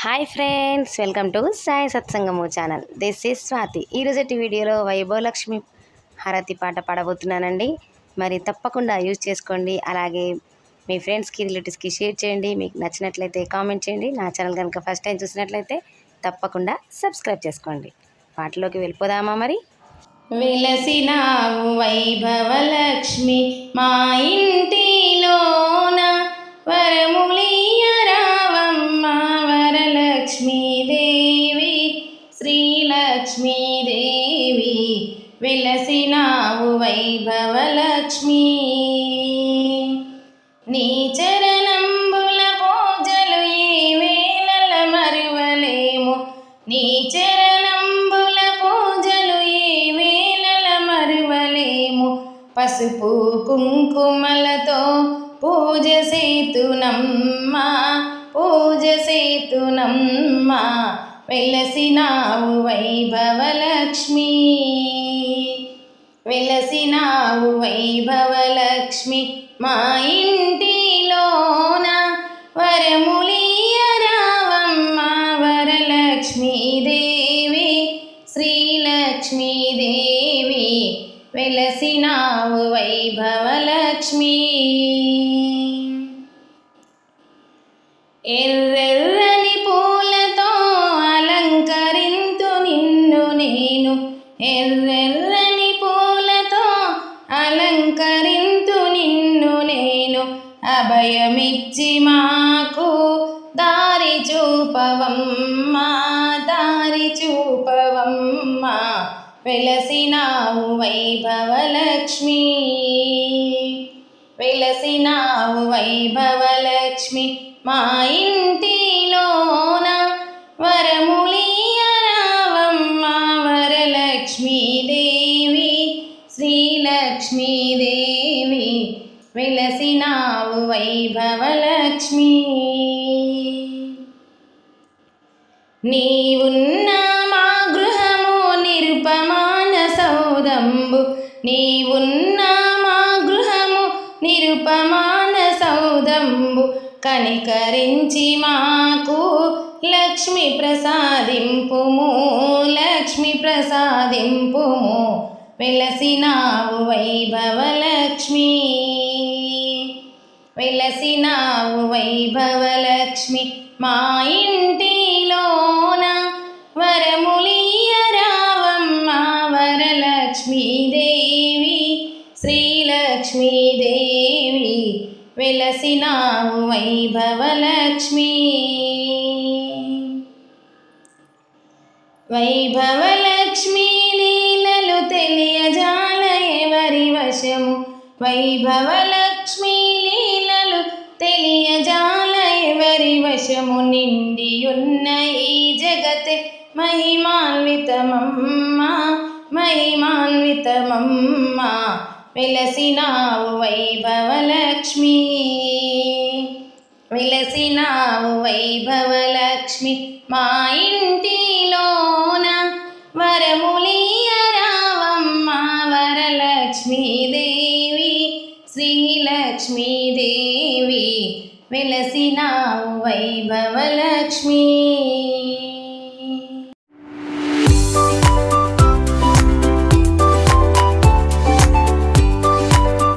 Hi friends welcome to Sai సత్సంగము channel. This is Swathi. ఈరోజటి వీడియోలో వైభవలక్ష్మి హారతి పాట పాడబోతున్నానండి. మరి తప్పకుండా యూజ్ చేసుకోండి. అలాగే మీ ఫ్రెండ్స్కి రిలేటివ్స్కి షేర్ చేయండి. మీకు నచ్చినట్లయితే కామెంట్ చేయండి. నా ఛానల్ కనుక ఫస్ట్ టైం చూసినట్లయితే తప్పకుండా సబ్స్క్రైబ్ చేసుకోండి. పాటలోకి వెళ్ళిపోదామా మరి? వెలసినావు వైభవలక్ష్మి మా ఇంటి వెలసినావు వైభవలక్ష్మి. నీ చరణంబుల పూజలు ఏ వేళల మరువలేము. నీ చరణంబుల పూజలు ఏ వేళల మరువలేము. పసుపు కుంకుమలతో పూజ సేతునమ్మా పూజ సేతునమ్మా వెలసినావు వైభవలక్ష్మీ. వెలసినావు వైభవలక్ష్మి మా ఇంటిలోన. వరములియరావమ్మ వరలక్ష్మీదేవి శ్రీలక్ష్మీదేవి వెలసినావు వైభవలక్ష్మి. ఎర్రెర్రని పూలతో అలంకరింతు నిన్ను నేను. ఎర్రెర్ర ఇచ్చి మాకు దారి చూపవమ్మా దారి చూపవమ్మా వెలసినావు వైభవలక్ష్మి. వెలసినావు వైభవలక్ష్మి మా ఇంటిలోన వరములియరావమ్మ వరలక్ష్మీదేవి భవలక్ష్మి. వైభవలక్ష్మి నీవున్న మా గృహము నిరుపమాన సౌదంబు. నీవున్న మా గృహము నిరుపమాన సౌదంబు. కనికరించి మాకు లక్ష్మి ప్రసాదింపుము లక్ష్మి ప్రసాదింపుము. వెలసినావు వైభవలక్ష్మి. వెలసినావు వైభవలక్ష్మి మా ఇంటిలోన వరములియరావమ్మ వరలక్ష్మీదేవి శ్రీలక్ష్మీదేవి వెలసినావు వైభవలక్ష్మి. వైభవలక్ష్మి లీలలు తెలియజాల ఎవరి వశము వైభవలక్ష్మి మహిమాన్వితమమ్మ మహిమాన్వితమమ్మ విలసినావు వైభవలక్ష్మి. విలసినావు వైభవలక్ష్మి మా ఇంటిలోన వరములియరావమ్మ వరలక్ష్మీదేవి శ్రీలక్ష్మీదేవి విలసినావు వైభవలక్ష్మి.